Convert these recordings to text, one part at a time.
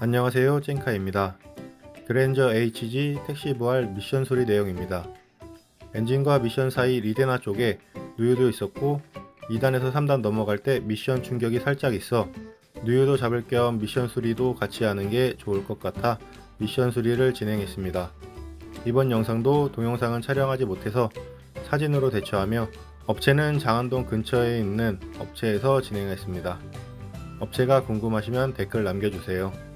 안녕하세요 찐카입니다. 그랜저 HG 택시 부활 미션 수리 내용입니다. 엔진과 미션 사이 리데나 쪽에 누유도 있었고 2단에서 3단 넘어갈 때 미션 충격이 살짝 있어 누유도 잡을 겸 미션 수리도 같이 하는 게 좋을 것 같아 미션 수리를 진행했습니다. 이번 영상도 동영상은 촬영하지 못해서 사진으로 대처하며 업체는 장안동 근처에 있는 업체에서 진행했습니다. 업체가 궁금하시면 댓글 남겨주세요.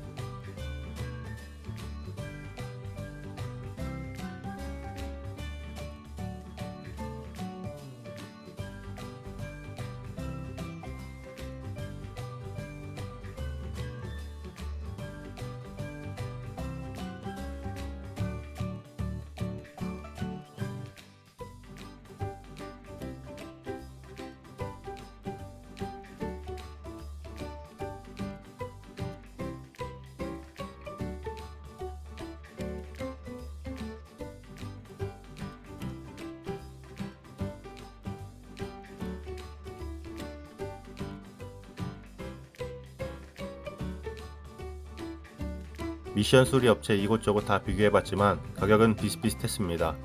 미션 수리 업체 이곳저곳 다 비교해봤지만 가격은 비슷비슷했습니다.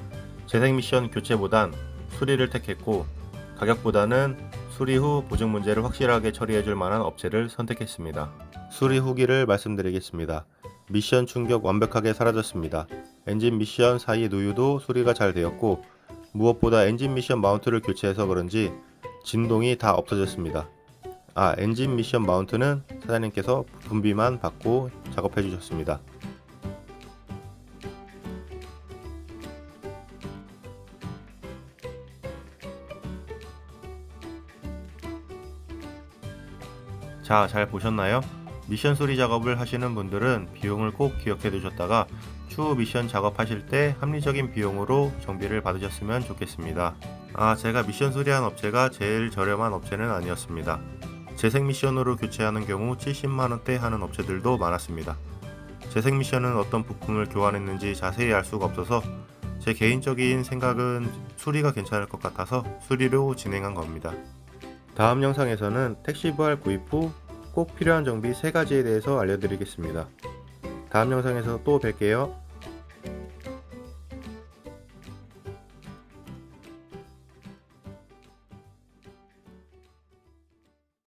재생 미션 교체보단 수리를 택했고 가격보다는 수리 후 보증 문제를 확실하게 처리해줄 만한 업체를 선택했습니다. 수리 후기를 말씀드리겠습니다. 미션 충격 완벽하게 사라졌습니다. 엔진 미션 사이 누유도 수리가 잘 되었고 무엇보다 엔진 미션 마운트를 교체해서 그런지 진동이 다 없어졌습니다. 아, 엔진 미션 마운트는 사장님께서 분비만 받고 작업해 주셨습니다. 자, 잘 보셨나요? 미션 수리 작업을 하시는 분들은 비용을 꼭 기억해 두셨다가 추후 미션 작업하실 때 합리적인 비용으로 정비를 받으셨으면 좋겠습니다. 아, 제가 미션 수리한 업체가 제일 저렴한 업체는 아니었습니다. 재생 미션으로 교체하는 경우 70만원대 하는 업체들도 많았습니다. 재생 미션은 어떤 부품을 교환했는지 자세히 알 수가 없어서 제 개인적인 생각은 수리가 괜찮을 것 같아서 수리로 진행한 겁니다. 다음 영상에서는 택시 부활 구입 후 꼭 필요한 정비 3가지에 대해서 알려드리겠습니다. 다음 영상에서 또 뵐게요.